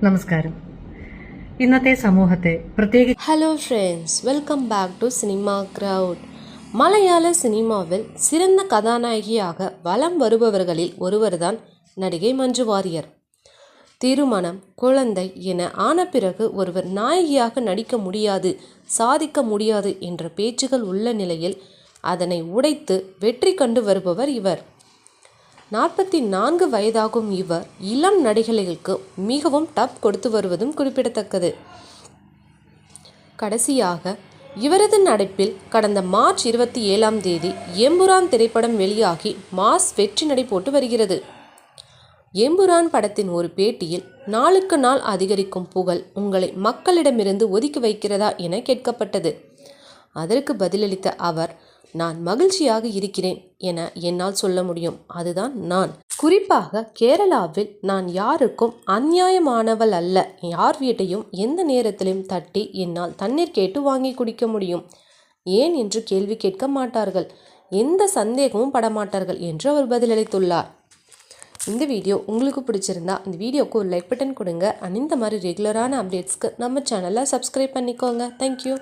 നമസ്കാരം ഇന്നത്തെ സമൂഹത്തെ പ്രത്യേകിച്ച് hello friends welcome back to cinema crowd மலையாள சினிமாவில் சிறந்த கதாநாயகியாக வலம் வருபவர்களில் ஒருவர்தான் நடிகை மஞ்சு வாரியர் திருமணம் குழந்தை என ஆன பிறகு ஒருவர் நாயகியாக நடிக்க முடியாது சாதிக்க முடியாது என்ற பேச்சுகள் உள்ள நிலையில் அதனை உடைத்து வெற்றி கண்டு வருபவர் இவர் நாற்பத்தி நான்கு வயதாகும் இவர் இளம் நடிகைகளுக்கு மிகவும் டப் கொடுத்து வருவதும் குறிப்பிடத்தக்கது. கடைசியாக இவரது நடிப்பில் கடந்த மார்ச் இருபத்தி ஏழாம் தேதி எம்புரான் திரைப்படம் வெளியாகி மாஸ் வெற்றி நடை போட்டு வருகிறது. எம்புரான் படத்தின் ஒரு பேட்டியில் நாளுக்கு நாள் அதிகரிக்கும் புகழ் உங்களை மக்களிடமிருந்து ஒதுக்கி வைக்கிறதா என கேட்கப்பட்டது. அதற்கு பதிலளித்த அவர் நான் மகிழ்ச்சியாக இருக்கிறேன் என என்னால் சொல்ல முடியும். அதுதான் நான். குறிப்பாக கேரளாவில் நான் யாருக்கும் அந்நியாயமானவள் அல்ல. யார் வீட்டையும் எந்த நேரத்திலும் தட்டி என்னால் தண்ணீர் கேட்டு வாங்கி குடிக்க முடியும். ஏன் என்று கேள்வி கேட்க மாட்டார்கள். எந்த சந்தேகமும் படமாட்டார்கள் என்று அவர் பதிலளித்துள்ளார். இந்த வீடியோ உங்களுக்கு பிடிச்சிருந்தா இந்த வீடியோக்கு ஒரு லைக் பட்டன் கொடுங்க. அண்ட் இந்த மாதிரி ரெகுலரான அப்டேட்ஸ்க்கு நம்ம சேனலை சப்ஸ்கிரைப் பண்ணிக்கோங்க. தேங்க்யூ